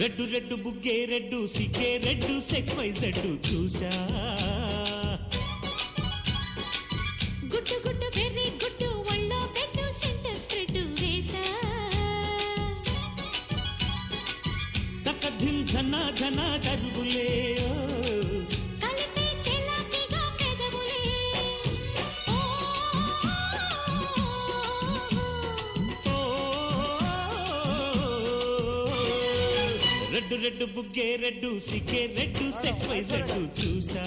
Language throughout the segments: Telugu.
రెడ్డు రెడ్డు బుగ్గే రెడ్డు సిగ్గే రెడ్డు సెక్స్ వై జెడ్డు చూసా గుట్టు గుట్టు బెర్రీ గుట్టు ఒళ్ళో పెట్టు సెంటర్ స్ప్రెడ్ వేసా తక్క ధిమ్ ధన ధన దరువులే రెడ్డు రెడ్డు బుగ్గే రెడ్డు సిగ్గే red sex Y Z red చూసా.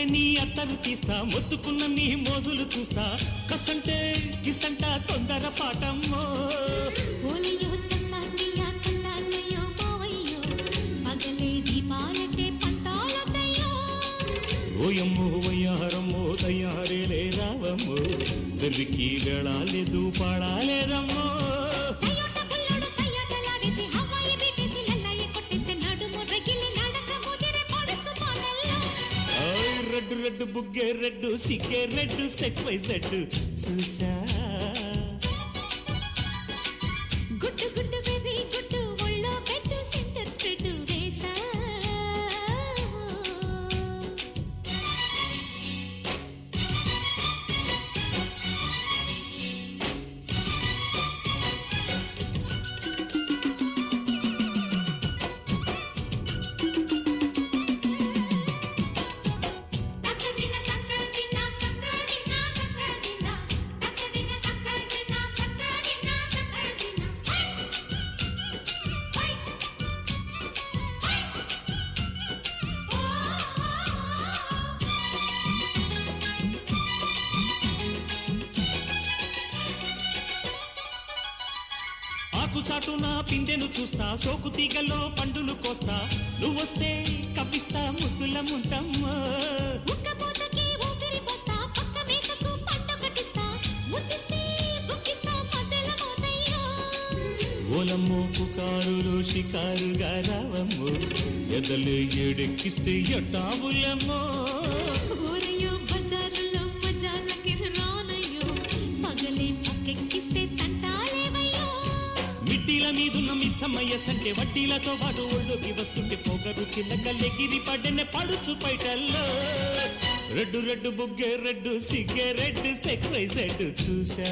కసంటే నీ అత్తను తీస్తా మొత్తుకున్న నీ మోజులు చూస్తా. కసంటే కిసంట తొందర పాటమ్మో. ఓయమ్మో వయ్యారమ్మో తయ్యారేలే రావమ్మో వెళ్ళాలేదు పాడాలేదమ్మో రెడ్డు బుగ్గే రెడ్డు సిగ్గే రెడ్డు సెక్స్ వై జెడ్. చూసా చాటు నా పిండెను చూస్తా సోకు తీగలో పండును కోస్తా. నువ్వొస్తే కప్పిస్తా ముద్దుల ముంతమ్మా ఓలమ్మో పుకారులు షికారుగా రావమ్మో. ఎదలు ఎడెక్కిస్తే ఎట్టావులమ్మో. సమయ సంఖ్య వడ్డీలతో పాటు ఒళ్ళోకి వస్తుంటే పొగరు చిల్లకల్లెగిరి పడ్డనే పడుచు పైటల్లో. రెడ్డు రెడ్డు బుగ్గే రెడ్డు సిగ్గే రెడ్డు సెక్స్ వైజెడ్ చూసా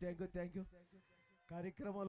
थँक्यू थँक्यू कार्यक्रमाला